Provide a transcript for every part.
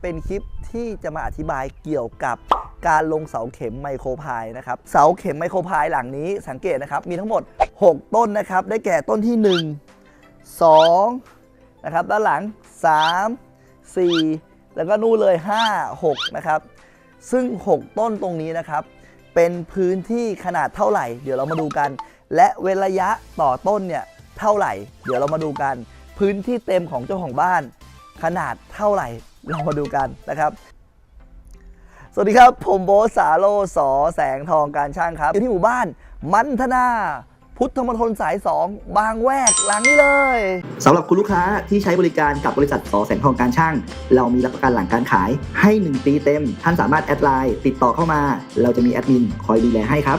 เป็นคลิปที่จะมาอธิบายเกี่ยวกับการลงเสาเข็มไมโครพายนะครับ เสาเข็มไมโครพายหลังนี้สังเกตนะครับ มีทั้งหมด 6 ต้นนะครับ ได้แก่ต้นที่ 1 2 นะครับ ด้านหลัง 3 4 แล้วก็นู่นเลย 5 6 นะครับ ซึ่ง 6 ต้นตรงนี้นะครับ เป็นพื้นที่ขนาดเท่าไหร่ เดี๋ยวเรามาดูกัน และเว้นระยะต่อต้นเนี่ยเท่าไหร่ เดี๋ยวเรามาดูกัน พื้นที่เต็มของเจ้าของบ้าน ขนาดเท่าไหร่ เรามาดูกันนะครับ สวัสดีครับ ผมโบสาโลสอแสงทองการช่างครับ อยู่ที่หมู่บ้านมันธนาพุทธมณฑลสาย 2 บางแวกหลังนี้เลยสำหรับคุณลูกค้าที่ใช้บริการกับบริษัทสอแสงทองการช่าง เรามีรับประกันหลังการขายให้ 1 ปีเต็ม ท่านสามารถแอดไลน์ติดต่อเข้ามา เราจะมีแอดมินคอยดูแลให้ครับ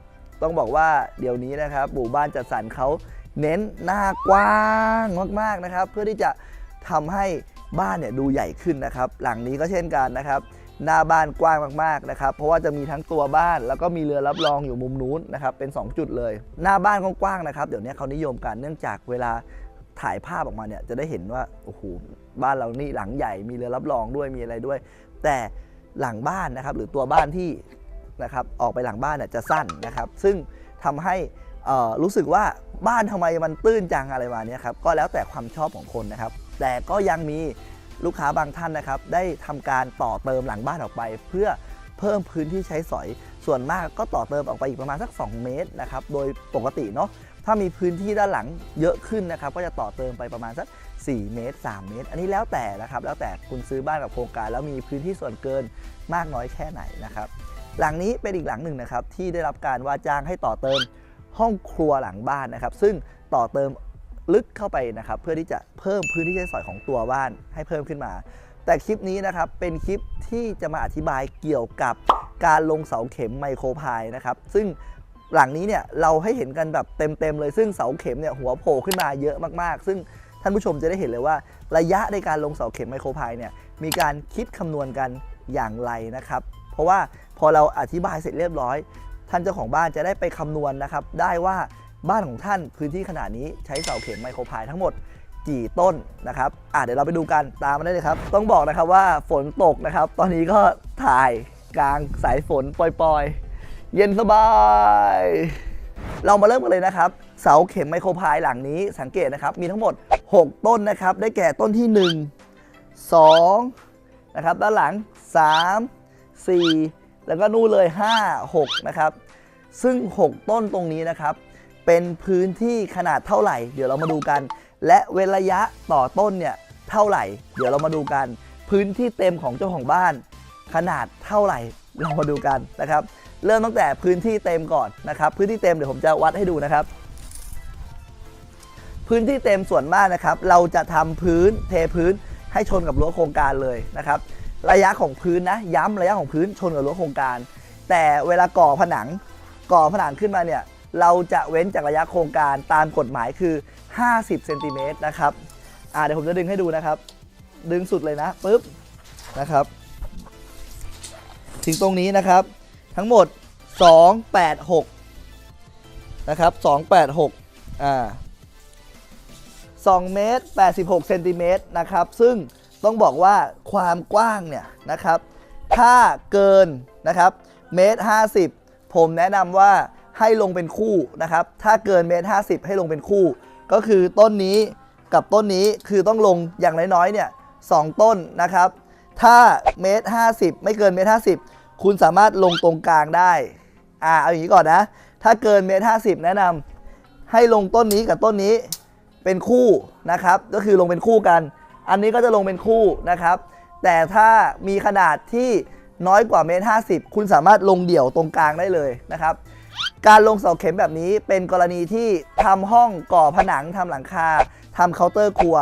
ต้องบอกว่าเดี๋ยวนี้นะครับหมู่บ้านจัดสรรเขาเน้นหน้ากว้างมากๆนะครับ เพื่อที่จะทำให้บ้านเนี่ยดูใหญ่ขึ้นนะครับ หลังนี้ก็เช่นกันนะครับ หน้าบ้านกว้างมากๆนะครับ เพราะว่าจะมีทั้งตัวบ้าน แล้วก็มีเรือรับรองอยู่มุมนู้นนะครับเป็น 2 จุดเลย หน้าบ้านกว้างๆนะครับ เดี๋ยวนี้เขานิยมกันเนื่องจากเวลาถ่ายภาพออกมาเนี่ยจะได้เห็นว่าโอ้โหบ้านเรานี่หลังใหญ่มีเรือรับรองด้วยมีอะไรด้วย แต่หลังบ้านนะครับ หรือตัวบ้านที่ นะครับออกไปหลังบ้านน่ยจะสั้นนะครับ ซึ่งทำให้รู้สึกว่าบ้านทำไมมันตื้นจังอะไรมาเนี้ยครับก็แล้วแต่ความชอบของคนนะครับ แต่ก็ยังมีลูกค้าบางท่านนะครับ ได้ทำการต่อเติมหลังบ้านออกไป เพื่อเพิ่มพื้นที่ใช้สอยส่วนมากก็ต่อเติมออกไปอีกประมาณสัก 2 เมตรนะครับโดยปกติเนาะถ้ามีพื้นที่ด้านหลังเยอะขึ้นนะครับก็จะต่อเติมไปประมาณสัก 4 เมตร 3 เมตร อันนี้แล้วแต่นะครับแล้วแต่คุณซื้อบ้านกับโครงการ แล้วมีพื้นที่ส่วนเกินมากน้อยแค่ไหนนะครับ หลังนี้เป็นอีกหลังหนึ่งนะครับที่ได้รับการว่าจ้างให้ต่อเติมห้องครัวหลังบ้านนะครับ ซึ่งต่อเติมลึกเข้าไปนะครับ เพื่อที่จะเพิ่มพื้นที่ใช้สอยของตัวบ้านให้เพิ่มขึ้นมา แต่คลิปนี้นะครับเป็นคลิปที่จะมาอธิบายเกี่ยวกับการลงเสาเข็มไมโครพายนะครับ ซึ่งหลังนี้เนี่ยเราให้เห็นกันแบบเต็มๆเลย ซึ่งเสาเข็มเนี่ยหัวโผล่ขึ้นมาเยอะมากๆ ซึ่งท่านผู้ชมจะได้เห็นเลยว่า ระยะในการลงเสาเข็มไมโครพายเนี่ยมีการคิดคำนวณกันอย่างไรนะครับ เพราะว่า พอเราอธิบายเสร็จเรียบร้อย ท่านเจ้าของบ้านจะได้ไปคำนวณนะครับ ได้ว่าบ้านของท่านพื้นที่ขนาดนี้ใช้เสาเข็มไมโครพายทั้งหมดกี่ต้นนะครับอะเดี๋ยวเราไปดูกันตามมาได้เลยครับ ต้องบอกนะครับว่าฝนตกนะครับ ตอนนี้ก็ถ่ายกลางสายฝนปล่อยๆ เย็นสบาย เรามาเริ่มกันเลยนะครับ เสาเข็มไมโครพายหลังนี้สังเกตนะครับ มีทั้งหมด 6 ต้นนะครับ ได้แก่ต้นที่ 1 2นะครับด้านหลัง 3 4 แล้วก็นู่นเลย 5 6 นะครับ ซึ่ง 6 ต้นตรงนี้นะครับ เป็นพื้นที่ขนาดเท่าไหร่ เดี๋ยวเรามาดูกัน และเว้นระยะต่อต้นเนี่ยเท่าไหร่ เดี๋ยวเรามาดูกัน พื้นที่เต็มของเจ้าของบ้าน ขนาดเท่าไหร่ เรามาดูกันนะครับ เริ่มตั้งแต่พื้นที่เต็มก่อนนะครับ พื้นที่เต็มเดี๋ยวผมจะวัดให้ดูนะครับ พื้นที่เต็มส่วนมากนะครับ เราจะทำพื้นเทพื้นให้ชนกับรั้วโครงการเลยนะครับ ระยะของพื้นนะ ย้ำระยะของพื้นชนกับรั้วโครงการ แต่เวลาก่อผนังก่อผนังขึ้นมาเนี่ยเราจะเว้นจากระยะโครงการตามกฎหมายคือ 50เซนติเมตรนะครับอ่าเดี๋ยวผมจะดึงให้ดูนะครับ ดึงสุดเลยนะปุ๊บนะครับ ถึงตรงนี้นะครับ ทั้งหมด 286 นะครับ 286อ่า2เมตร86เซนติเมตรนะครับ ซึ่ง ต้องบอกว่าความกว้างเนี่ยนะครับ ถ้าเกินนะครับเมตร50ผมแนะนำว่าให้ลงเป็นคู่นะครับ ถ้าเกินเมตร50ให้ลงเป็นคู่ ก็คือต้นนี้กับต้นนี้คือต้องลงอย่างน้อยๆเนี่ยสองต้นนะครับ ถ้าเมตร50ไม่เกินเมตร50คุณสามารถลงตรงกลางได้ อ่าเอาอย่างนี้ก่อนนะ ถ้าเกินเมตร50แนะนำให้ลงต้นนี้กับต้นนี้เป็นคู่นะครับ ก็คือลงเป็นคู่กัน อันนี้ก็จะลงเป็นคู่นะครับ แต่ถ้ามีขนาดที่น้อยกว่าเมตรห้คุณสามารถลงเดี่ยวตรงกลางได้เลยนะครับ การลงเสาเข็มแบบนี้เป็นกรณีที่ทำห้องก่อผนังทำหลังคาทำเคาน์เตอร์ครัว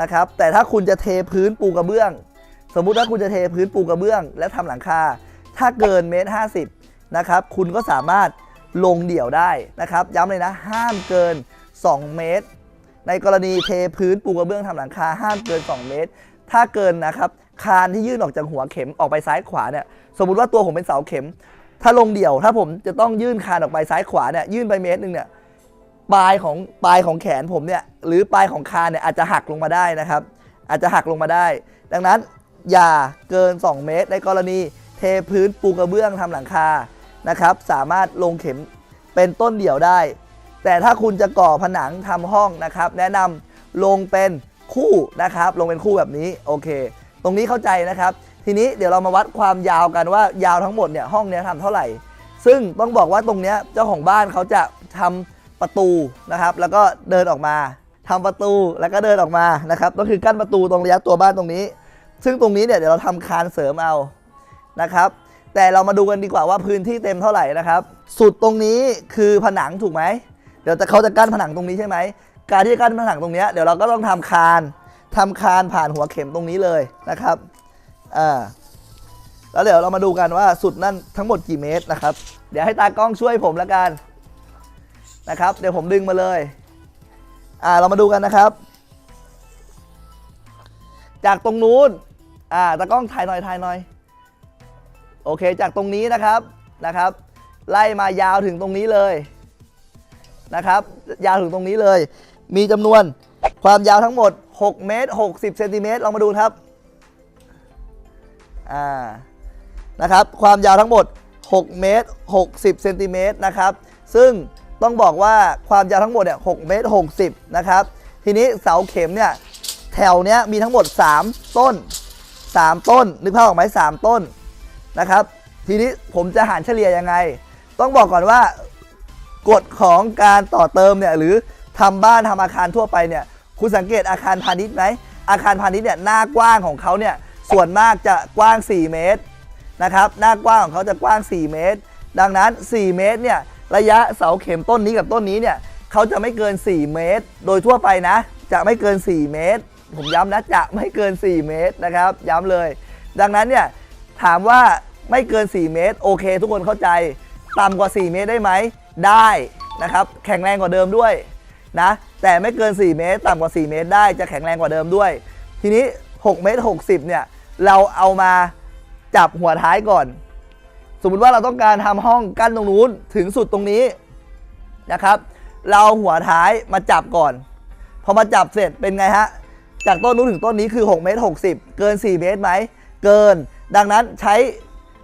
นะครับ แต่ถ้าคุณจะเทพื้นปูกระเบื้อง สมมุติว่าคุณจะเทพื้นปูกระเบื้อง และทำหลังคา ถ้าเกินเมตรห้าสิบนะครับ คุณก็สามารถลงเดี่ยวได้นะครับ ย้ำเลยนะ ห้ามเกิน 2 เมตร ในกรณีเทพื้นปูกระเบื้องทำหลังคาห้ามเกิน 2 เมตร ถ้าเกินนะครับคานที่ยื่นออกจากหัวเข็มออกไปซ้ายขวาเนี่ยสมมติว่าตัวผมเป็นเสาเข็ม ถ้าลงเดี่ยวถ้าผมจะต้องยื่นคานออกไปซ้ายขวาเนี่ยยื่นไปเมตรหนึ่งเนี่ยปลายของปลายของแขนผมเนี่ยหรือปลายของคานเนี่ยอาจจะหักลงมาได้นะครับ อาจจะหักลงมาได้ ดังนั้นอย่าเกิน 2 เมตร ในกรณีเทพื้นปูกระเบื้องทำหลังคานะครับ สามารถลงเข็มเป็นต้นเดี่ยวได้ แต่ถ้าคุณจะก่อผนังทำห้องนะครับ แนะนำลงเป็นคู่นะครับ ลงเป็นคู่แบบนี้โอเค ตรงนี้เข้าใจนะครับ ทีนี้เดี๋ยวเรามาวัดความยาวกันว่ายาวทั้งหมดเนี่ยห้องเนี้ยทำเท่าไหร่ ซึ่งต้องบอกว่าตรงเนี้ยเจ้าของบ้านเขาจะทำประตูนะครับ แล้วก็เดินออกมาทำประตูแล้วก็เดินออกมานะครับก็คือกั้นประตูตรงระยะตัวบ้านตรงนี้ ซึ่งตรงนี้เนี่ยเดี๋ยวเราทำคานเสริมเอานะครับ แต่เรามาดูกันดีกว่าว่าพื้นที่เต็มเท่าไหร่นะครับ สุดตรงนี้คือผนังถูกไหม เดี๋ยวจะเขาจะกั้นผนังตรงนี้ใช่ไหม การที่จะกั้นผนังตรงนี้เดี๋ยวเราก็ต้องทำคานทำคานผ่านหัวเข็มตรงนี้เลยนะครับอ่าแล้วเดี๋ยวเรามาดูกันว่าสุดนั่นทั้งหมดกี่เมตรนะครับ เดี๋ยวให้ตากล้องช่วยผมแล้วกันนะครับ เดี๋ยวผมดึงมาเลยอ่าเรามาดูกันนะครับ จากตรงนู้นอ่าตากล้องถ่ายหน่อยถ่ายหน่อยโอเคจากตรงนี้นะครับนะครับ ไล่มายาวถึงตรงนี้เลย นะครับ ยาวถึงตรงนี้เลย มีจำนวนความยาวทั้งหมด 6 เมตร 60 เซนติเมตร ลองมาดูครับ อ่า นะครับ ความยาวทั้งหมด 6 เมตร 60 เซนติเมตรนะครับ ซึ่งต้องบอกว่าความยาวทั้งหมดเนี่ย 6 เมตร 60 นะครับ ทีนี้เสาเข็มเนี่ย แถวเนี้ยมีทั้งหมด 3 ต้น 3 ต้น นึกภาพออกไหม3ต้น นะครับ ทีนี้ผมจะหารเฉลี่ยยังไง ต้องบอกก่อนว่า กฎของการต่อเติมเนี่ยหรือทำบ้านทำอาคารทั่วไปเนี่ยคุณสังเกตอาคารพาณิชย์ไหมอาคารพาณิชย์เนี่ยหน้ากว้างของเขาเนี่ยส่วนมากจะกว้าง 4 เมตรนะครับหน้ากว้างของเขาจะกว้าง 4 เมตร ดังนั้น 4 เมตรเนี่ยระยะเสาเข็มต้นนี้กับต้นนี้เนี่ยเขาจะไม่เกิน 4 เมตร โดยทั่วไปนะ จะไม่เกิน 4 เมตร ผมย้ำนะจะไม่เกิน 4 เมตรนะครับ ย้ำเลย ดังนั้นเนี่ยถามว่าไม่เกิน 4 เมตร โอเค ทุกคนเข้าใจ ต่ำกว่า 4 เมตรได้ไหม ได้นะครับแข็งแรงกว่าเดิมด้วยนะแต่ไม่เกิน 4 เมตรต่ำกว่า 4 เมตรได้จะแข็งแรงกว่าเดิมด้วย ทีนี้ 6 เมตร 60 เนี่ย เราเอามาจับหัวท้ายก่อน สมมุติว่าเราต้องการทำห้องกั้นตรงนู้นถึงสุดตรงนี้นะครับ เราเอาหัวท้ายมาจับก่อน พอมาจับเสร็จเป็นไงฮะ จากต้นนู้นถึงต้นนี้คือ 6 เมตร 60 เกิน 4 เมตรไหม เกิน ดังนั้นใช้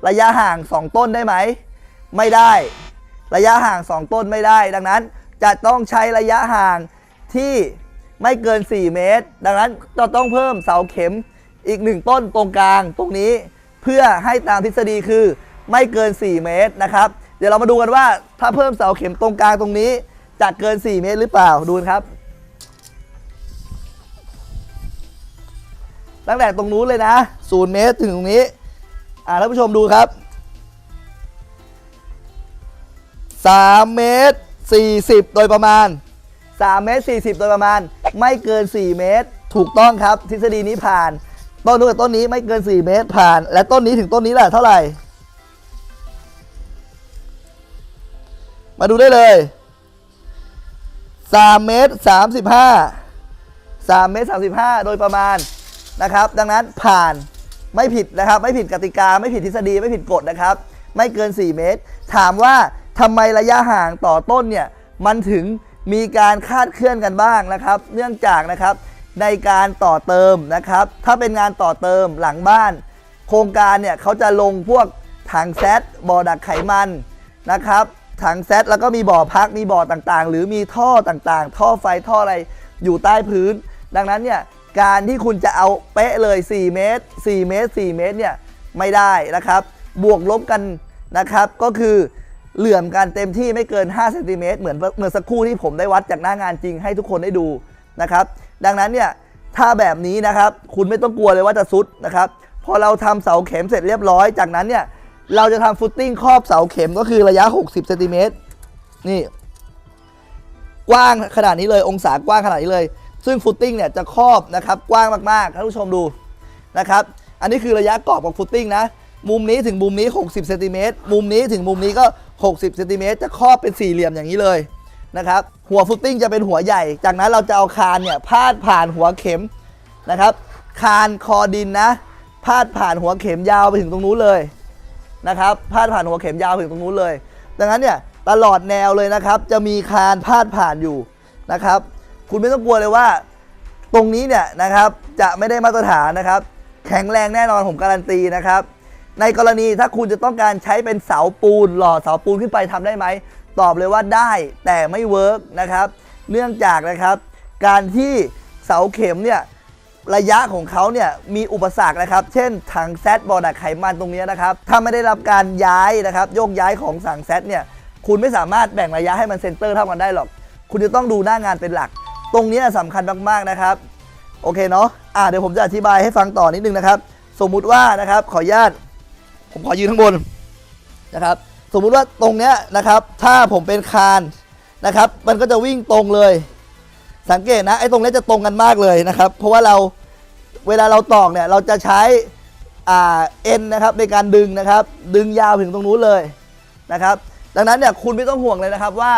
ระยะห่าง 2 ต้นได้ไหม ไม่ได้ ระยะห่าง 2 ต้นไม่ได้ ดังนั้นจะต้องใช้ระยะห่างที่ไม่เกิน 4 เมตร ดังนั้นจะต้องเพิ่มเสาเข็มอีก 1 ต้นตรงกลางตรงนี้ เพื่อให้ตามทฤษฎีคือไม่เกิน 4 เมตรนะครับ เดี๋ยวเรามาดูกันว่าถ้าเพิ่มเสาเข็มตรงกลางตรงนี้จะเกิน 4 เมตรหรือเปล่าดูนะครับ ตั้งแต่ตรงนู้นเลยนะศูนย์เมตรถึงตรงนี้ อ่าท่านผู้ชมดูครับ 3 เมตร 40 โดยประมาณ 3 เมตร 40 โดยประมาณ ไม่เกิน 4 เมตร ถูกต้องครับ ทฤษฎีนี้ผ่าน ต้นนู้นกับต้นนี้ไม่เกิน 4 เมตรผ่าน และต้นนี้ถึงต้นนี้แหละเท่าไหร่ มาดูได้เลย 3 เมตร 35 3 เมตร 35 โดยประมาณนะครับ ดังนั้นผ่านไม่ผิดนะครับ ไม่ผิดกติกา ไม่ผิดทฤษฎีไม่ผิดกฎนะครับ ไม่เกิน 4 เมตร ถามว่า ทำไมระยะห่างต่อต้นเนี่ยมันถึงมีการคาดเคลื่อนกันบ้างนะครับ เนื่องจากนะครับในการต่อเติมนะครับ ถ้าเป็นงานต่อเติมหลังบ้าน โครงการเนี่ยเขาจะลงพวกถังแซดบ่อดักไขมันนะครับถังแซดแล้วก็มีบ่อพักมีบ่อต่างๆ หรือมีท่อต่างๆ ท่อไฟท่ออะไรอยู่ใต้พื้น ดังนั้นเนี่ยการที่คุณจะเอาเป๊ะเลย 4 เมตร 4 เมตร 4 เมตรเนี่ยไม่ได้นะครับ บวกลบกันนะครับก็คือ เหลื่อมกันเต็มที่ไม่เกิน5เซนติเมตรเหมือนเมื่อสักครู่ที่ผมได้วัดจากหน้างานจริงให้ทุกคนได้ดูนะครับ ดังนั้นเนี่ยถ้าแบบนี้นะครับคุณไม่ต้องกลัวเลยว่าจะซุดนะครับพอเราทำเสาเข็มเสร็จเรียบร้อยจากนั้นเนี่ยเราจะทำฟุตติ้งครอบเสาเข็มก็คือระยะ 60เซนติเมตรนี่กว้างขนาดนี้เลยองศากว้างขนาดนี้เลย ซึ่งฟุตติ้งเนี่ยจะครอบนะครับกว้างมากๆท่านผู้ชมดูนะครับ อันนี้คือระยะกรอบของฟุตติ้งนะ มุมนี้ถึงมุมนี้ 60เซนติเมตรมุมนี้ถึงมุมนี้ก็ 60เซนติเมตรจะครอบเป็นสี่เหลี่ยมอย่างนี้เลยนะครับหัวฟุตติ้งจะเป็นหัวใหญ่ จากนั้นเราจะเอาคานเนี่ยพาดผ่านหัวเข็มนะครับ คานคอดินนะพาดผ่านหัวเข็มยาวไปถึงตรงนู้นเลยนะครับพาดผ่านหัวเข็มยาวไปถึงตรงนู้นเลย ดังนั้นเนี่ยตลอดแนวเลยนะครับ จะมีคานพาดผ่านอยู่นะครับ คุณไม่ต้องกลัวเลยว่า ตรงนี้เนี่ยนะครับจะไม่ได้มาตรฐานนะครับ แข็งแรงแน่นอนผมการันตีนะครับ ในกรณีถ้าคุณจะต้องการใช้เป็นเสาปูนหล่อเสาปูนขึ้นไปทำได้ไหม ตอบเลยว่าได้แต่ไม่เวิร์กนะครับ เนื่องจากนะครับ การที่เสาเข็มเนี่ยระยะของเขาเนี่ยมีอุปสรรคนะครับ เช่นถังแซดบอดักไขมันตรงเนี้ยนะครับ ถ้าไม่ได้รับการย้ายนะครับโยกย้ายของสั่งแซดเนี่ยคุณไม่สามารถแบ่งระยะให้มันเซนเตอร์เท่ากันได้หรอก คุณจะต้องดูหน้างานเป็นหลัก ตรงนี้ยสำคัญมากๆนะครับ โอเคเนาะอ่าเดี๋ยวผมจะอธิบายให้ฟังต่อนิดนึงนะครับ สมมุติว่านะครับขออนุญาต ผมขอยืนข้างบนนะครับ สมมุติว่าตรงเนี้ยนะครับ ถ้าผมเป็นคานนะครับ มันก็จะวิ่งตรงเลย สังเกตนะไอ้ตรงนี้จะตรงกันมากเลยนะครับ เพราะว่าเราเวลาเราตอกเนี่ยเราจะใช้อ่าเอ็นนะครับในการดึงนะครับ ดึงยาวถึงตรงนู้นเลยนะครับ ดังนั้นเนี่ยคุณไม่ต้องห่วงเลยนะครับว่า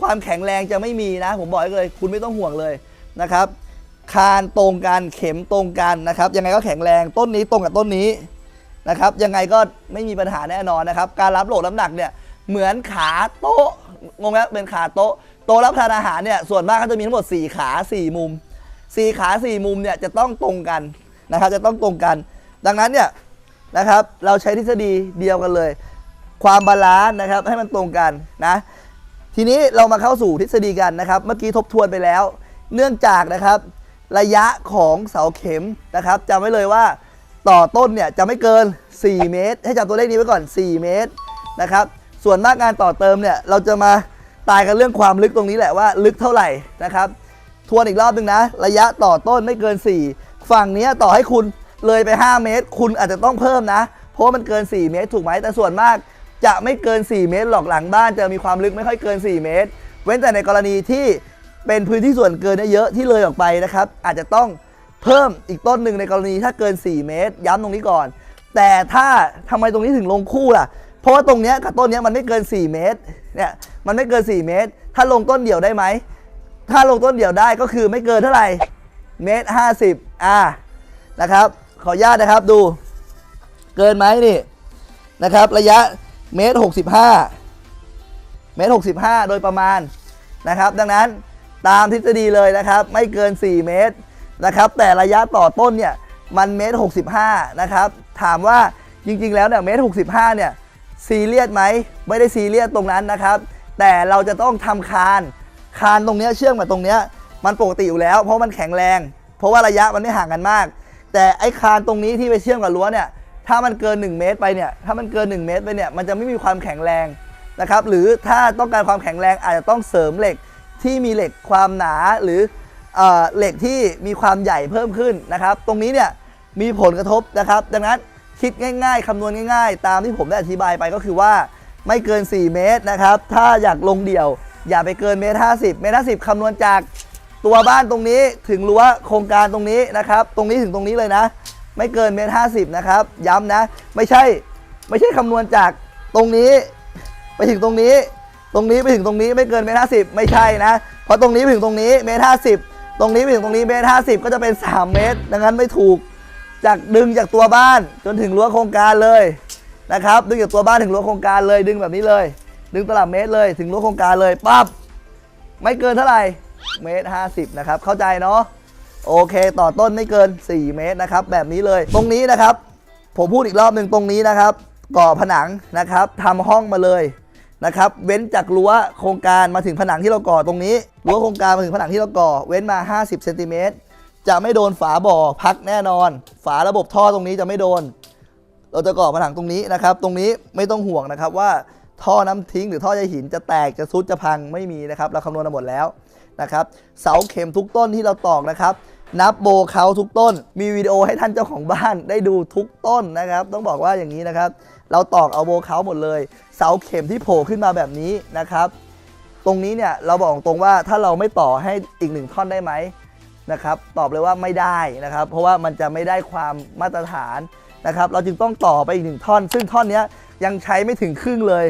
ความแข็งแรงจะไม่มีนะ ผมบอกให้เลย คุณไม่ต้องห่วงเลยนะครับ คานตรงกันเข็มตรงกันนะครับ ยังไงก็แข็งแรงต้นนี้ตรงกับต้นนี้ นะครับยังไงก็ไม่มีปัญหาแน่นอนนะครับ การรับโหลดน้ำหนักเนี่ยเหมือนขาโต๊ะงงไหมเป็นขาโต๊ะโต๊ะรับทานอาหารเนี่ยส่วนมากก็จะมีทั้งหมด 4 ขา 4 มุม 4 ขา 4 มุมเนี่ยจะต้องตรงกันนะครับจะต้องตรงกัน ดังนั้นเนี่ยนะครับเราใช้ทฤษฎีเดียวกันเลย ความบาลานซ์นะครับให้มันตรงกันนะทีนี้เรามาเข้าสู่ทฤษฎีกันนะครับ เมื่อกี้ทบทวนไปแล้ว เนื่องจากนะครับ ระยะของเสาเข็มนะครับจำไว้เลยว่า ต่อต้นเนี่ยจะไม่เกิน 4 เมตร ให้จำตัวเลขนี้ไว้ก่อน 4 เมตรนะครับ ส่วนมากงานต่อเติมเนี่ยเราจะมาตายกันเรื่องความลึกตรงนี้แหละว่าลึกเท่าไหร่นะครับทวนอีกรอบหนึ่งนะ ระยะต่อต้นไม่เกิน 4 ฝั่งนี้ต่อให้คุณเลยไป 5 เมตร คุณอาจจะต้องเพิ่มนะ เพราะมันเกิน 4 เมตรถูกไหมแต่ส่วนมากจะไม่เกิน 4 เมตรหรอกหลังบ้านจะมีความลึกไม่ค่อยเกิน 4 เมตร เว้นแต่ในกรณีที่เป็นพื้นที่ส่วนเกินเยอะที่เลยออกไปนะครับ อาจจะต้อง เพิ่มอีกต้นหนึ่งในกรณีถ้าเกิน 4 เมตร ย้ำตรงนี้ก่อน แต่ถ้าทำไมตรงนี้ถึงลงคู่ล่ะ เพราะว่าตรงเนี้ยกับต้นเนี้ยมันไม่เกิน 4 เมตร เนี่ยมันไม่เกิน 4 เมตร ถ้าลงต้นเดี่ยวได้ไหม ถ้าลงต้นเดี่ยวได้ก็คือไม่เกินเท่าไหร่ เมตรห้าสิบอ่า นะครับ ขออนุญาตนะครับดู เกินไหมนี่ นะครับ ระยะเมตรหกสิบห้าเมตรหกสิบห้าโดยประมาณนะครับ ดังนั้นตามทฤษฎีเลยนะครับ ไม่เกิน 4 เมตร นะครับแต่ระยะต่อต้นเนี่ยมันเมตรหกสิบห้านะครับถามว่าจริงๆแล้วเนี่ยเมตรหกสิบห้าเนี่ยซีเรียสไหมไม่ได้ซีเรียสตรงนั้นนะครับ แต่เราจะต้องทำคานคานตรงเนี้ยเชื่อมกับตรงเนี้ยมันปกติอยู่แล้ว เพราะมันแข็งแรง เพราะว่าระยะมันไม่ห่างกันมาก แต่ไอ้คานตรงนี้ที่ไปเชื่อมกับรั้วเนี่ยถ้ามันเกิน 1 เมตรไปเนี่ยถ้ามันเกิน 1 เมตรไปเนี่ยมันจะไม่มีความแข็งแรงนะครับหรือถ้าต้องการความแข็งแรงอาจจะต้องเสริมเหล็กที่มีเหล็กความหนาหรือ เหล็กที่มีความใหญ่เพิ่มขึ้นนะครับ ตรงนี้เนี่ยมีผลกระทบนะครับ ดังนั้นคิดง่ายๆคำนวณง่ายๆ ตามที่ผมได้อธิบายไปก็คือว่าไม่เกิน 4 เมตรนะครับ ถ้าอยากลงเดี่ยว อย่าไปเกินเมตรห้าสิบเมตรห้าสิบคำนวณจากตัวบ้านตรงนี้ถึงรั้วโครงการตรงนี้นะครับ ตรงนี้ถึงตรงนี้เลยนะ ไม่เกินเมตรห้าสิบนะครับ ย้ำนะ ไม่ใช่ไม่ใช่คำนวณจากตรงนี้ ไปถึงตรงนี้ ตรงนี้ไปถึงตรงนี้ไม่เกินเมตรห้าสิบไม่ใช่นะเพราะตรงนี้ไปถึงตรงนี้เมตรห้าสิบ ตรงนี้ไปถึงตรงนี้เมตรห้าสิบก็จะเป็น 3 เมตร ดังนั้นไม่ถูกจากดึงจากตัวบ้านจนถึงรั้วโครงการเลยนะครับ ดึงจากตัวบ้านถึงรั้วโครงการเลยดึงแบบนี้เลย ดึงตลับเมตรเลยถึงรั้วโครงการเลยปั๊บไม่เกินเท่าไหร่เมตรห้าสิบนะครับเข้าใจเนาะโอเค ต่อต้นไม่เกิน 4 เมตรนะครับ แบบนี้เลย ตรงนี้นะครับ ผมพูดอีกรอบหนึ่งตรงนี้นะครับ ก่อผนังนะครับทำห้องมาเลย นะครับเว้นจากรั้วโครงการมาถึงผนังที่เราก่อตรงนี้รั้วโครงการมาถึงผนังที่เราก่อ เว้นมา 50เซนติเมตรจะไม่โดนฝาบ่อพักแน่นอน ฝาระบบท่อตรงนี้จะไม่โดน เราจะก่อผนังตรงนี้นะครับ ตรงนี้ไม่ต้องห่วงนะครับว่าท่อน้ำทิ้งหรือท่อใยหินจะแตกจะซุดจะพังไม่มีนะครับ เราคำนวณมาหมดแล้วนะครับ เสาเข็มทุกต้นที่เราตอกนะครับ นับโบเขาทุกต้น มีวิดีโอให้ท่านเจ้าของบ้านได้ดูทุกต้นนะครับ ต้องบอกว่าอย่างนี้นะครับ เราตอกเอาโบเขาหมดเลย เสาเข็มที่โผล่ขึ้นมาแบบนี้นะครับ ตรงนี้เนี่ยเราบอกตรงว่าถ้าเราไม่ต่อให้อีกหนึ่งท่อนได้ไหมนะครับ ตอบเลยว่าไม่ได้นะครับ เพราะว่ามันจะไม่ได้ความมาตรฐานนะครับ เราจึงต้องต่อไปอีกหนึ่งท่อน ซึ่งท่อนนี้ยังใช้ไม่ถึงครึ่งเลย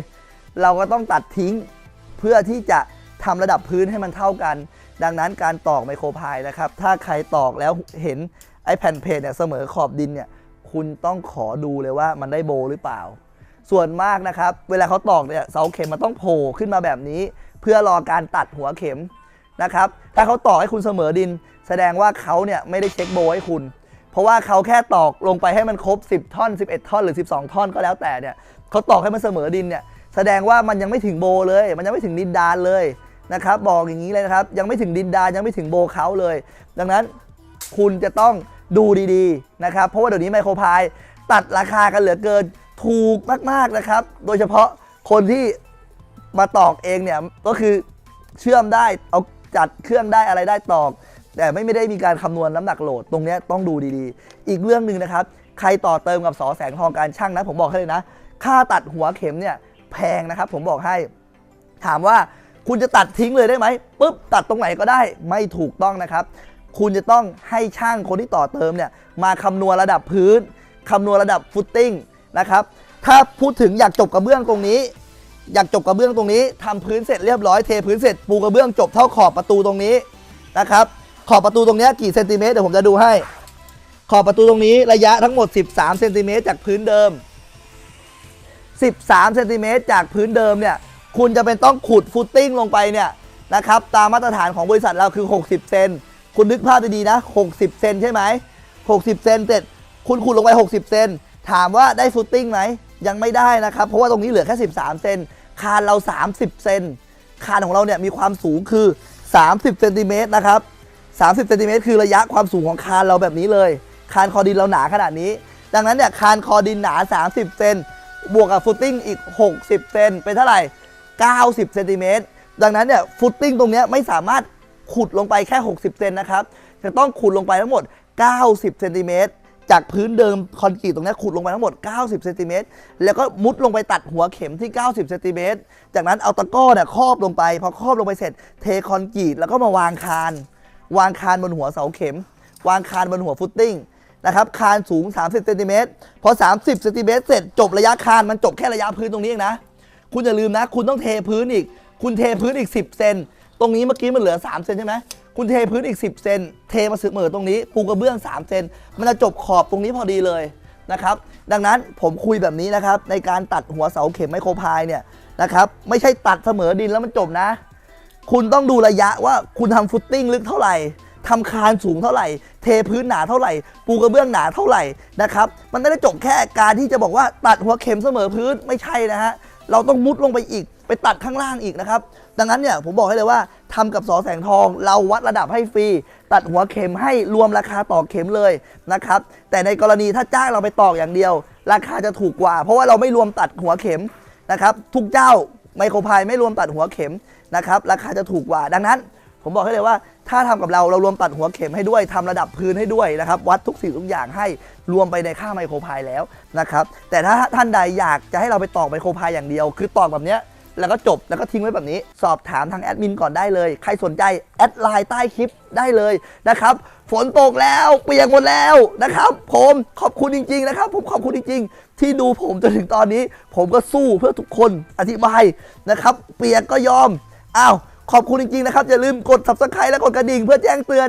เราก็ต้องตัดทิ้งเพื่อที่จะทำระดับพื้นให้มันเท่ากัน ดังนั้นการตอกไมโครพายนะครับ ถ้าใครตอกแล้วเห็นไอ้แผ่นเพจเนี่ยเสมอขอบดินเนี่ย คุณต้องขอดูเลยว่ามันได้โบหรือเปล่า ส่วนมากนะครับ เวลาเขาตอกเนี่ยเสาเข็มมันต้องโผล่ขึ้นมาแบบนี้ เพื่อรอการตัดหัวเข็มนะครับ ถ้าเขาตอกให้คุณเสมอดิน แสดงว่าเขาเนี่ยไม่ได้เช็คโบให้คุณ เพราะว่าเขาแค่ตอกลงไปให้มันครบ 10 ท่อน 11 ท่อนหรือ 12 ท่อนก็แล้วแต่เนี่ยเขาตอกให้มันเสมอดินเนี่ยแสดงว่ามันยังไม่ถึงโบเลย มันยังไม่ถึงดินดานเลยนะครับบอกอย่างนี้เลยนะครับ ยังไม่ถึงดินดานยังไม่ถึงโบเขาเลย ดังนั้นคุณจะต้อง ดูดีๆนะครับ เพราะว่าเดี๋ยวนี้ไมโครพายตัดราคากันเหลือเกินถูกมากๆนะครับ โดยเฉพาะคนที่มาตอกเองเนี่ยก็คือเชื่อมได้เอาจัดเครื่องได้อะไรได้ตอก แต่ไม่ไม่ได้มีการคำนวณน้ำหนักโหลดตรงนี้ต้องดูดีๆ อีกเรื่องหนึ่งนะครับ ใครต่อเติมกับสอแสงทองการช่างนะ ผมบอกให้เลยนะ ค่าตัดหัวเข็มเนี่ยแพงนะครับ ผมบอกให้ ถามว่าคุณจะตัดทิ้งเลยได้ไหมปุ๊บตัดตรงไหนก็ได้ไม่ถูกต้องนะครับ คุณจะต้องให้ช่างคนที่ต่อเติมเนี่ยมาคำนวณระดับพื้นคำนวณระดับฟุตติ้งนะครับ ถ้าพูดถึงอยากจบกระเบื้องตรงนี้ อยากจบกระเบื้องตรงนี้ทำพื้นเสร็จเรียบร้อยเทพื้นเสร็จปูกระเบื้องจบเท่าขอบประตูตรงนี้นะครับ ขอบประตูตรงนี้กี่เซนติเมตรเดี๋ยวผมจะดูให้ ขอบประตูตรงนี้ระยะทั้งหมด 13เซนติเมตรจากพื้นเดิม 13เซนติเมตรจากพื้นเดิมเนี่ยคุณจะเป็นต้องขุดฟุตติ้งลงไปเนี่ยนะครับตามมาตรฐานของบริษัทเราคือ 60 เซน คุณนึกภาพดีๆนะ 60 เซนใช่ไหม 60 เซนเสร็จ คุณขุดลงไป 60 เซน ถามว่าได้ฟุตติ้งไหม ยังไม่ได้นะครับ เพราะว่าตรงนี้เหลือแค่ 13 เซน คานเรา 30 เซน คานของเราเนี่ยมีความสูงคือ 30 เซนติเมตรนะครับ 30 เซนติเมตรคือระยะความสูงของคานเราแบบนี้เลย คานคอดินเราหนาขนาดนี้ ดังนั้นเนี่ยคานคอดินหนา 30 เซน บวกกับฟุตติ้งอีก 60 เซน เป็นเท่าไหร่ 90 เซนติเมตร ดังนั้นเนี่ยฟุตติ้งตรงเนี้ยไม่สามารถ ขุดลงไปแค่ 60 เซนนะครับ จะต้องขุดลงไปทั้งหมด 90 เซนติเมตร จากพื้นเดิมคอนกรีตตรงนี้ขุดลงไปทั้งหมด 90 เซนติเมตร แล้วก็มุดลงไปตัดหัวเข็มที่ 90 เซนติเมตร จากนั้นเอาตะก้อเนี่ยครอบลงไป พอครอบลงไปเสร็จ เทคอนกรีตแล้วก็มาวางคาน วางคานบนหัวเสาเข็ม วางคานบนหัวฟุตติ้งนะครับ คานสูง 30 เซนติเมตร พอ 30 เซนติเมตรเสร็จจบระยะคานมันจบแค่ระยะพื้นตรงนี้เองนะ คุณอย่าลืมนะ คุณต้องเทพื้นอีก คุณเทพื้นอีก 10 เซน ตรงนี้เมื่อกี้มันเหลือ 3 เซนใช่ไหมคุณเทพื้นอีก 10 เซน เทมาสึกเหมือตรงนี้ปูกระเบื้อง 3 เซน มันจะจบขอบตรงนี้พอดีเลยนะครับ ดังนั้นผมคุยแบบนี้นะครับ ในการตัดหัวเสาเข็มไมโครพายเนี่ยนะครับ ไม่ใช่ตัดเสมอดินแล้วมันจบนะ คุณต้องดูระยะว่าคุณทำฟุตติ้งลึกเท่าไหร่ทำคานสูงเท่าไหร่ เทพื้นหนาเท่าไหร่ ปูกระเบื้องหนาเท่าไหร่นะครับ มันไม่ได้จบแค่การที่จะบอกว่าตัดหัวเข็มเสมอพื้นไม่ใช่นะฮะ เราต้องมุดลงไปอีก ไปตัดข้างล่างอีกนะครับ ดังนั้นเนี่ยผมบอกให้เลยว่าทำกับสอแสงทอง เราวัดระดับให้ฟรี ตัดหัวเข็มให้รวมราคาต่อเข็มเลยนะครับ แต่ในกรณีถ้าจ้างเราไปตอกอย่างเดียว ราคาจะถูกกว่า เพราะว่าเราไม่รวมตัดหัวเข็มนะครับ ทุกเจ้าไมโครพายไม่รวมตัดหัวเข็มนะครับ ราคาจะถูกกว่า ดังนั้น ผมบอกให้เลยว่า ถ้าทำกับเราเรารวมตัดหัวเข็มให้ด้วยทำระดับพื้นให้ด้วยนะครับ วัดทุกสิ่งทุกอย่างให้รวมไปในค่าไมโครพายแล้วนะครับ แต่ถ้าท่านใดอยากจะให้เราไปตอกไมโครพายอย่างเดียว คือตอกแบบเนี้ย แล้วก็จบแล้วก็ทิ้งไว้แบบนี้ สอบถามทางแอดมินก่อนได้เลย ใครสนใจแอดไลน์ใต้คลิปได้เลยนะครับ ฝนตกแล้วเปียกหมดแล้วนะครับ ผมขอบคุณจริง ๆ นะครับ ผมขอบคุณจริง ๆ ที่ดูผมจนถึงตอนนี้ ผมก็สู้เพื่อทุกคนอธิบายนะครับ เปียกก็ยอมอ้าวขอบคุณจริงๆนะครับอย่าลืมกด subscribe และกดกระดิ่งเพื่อแจ้งเตือน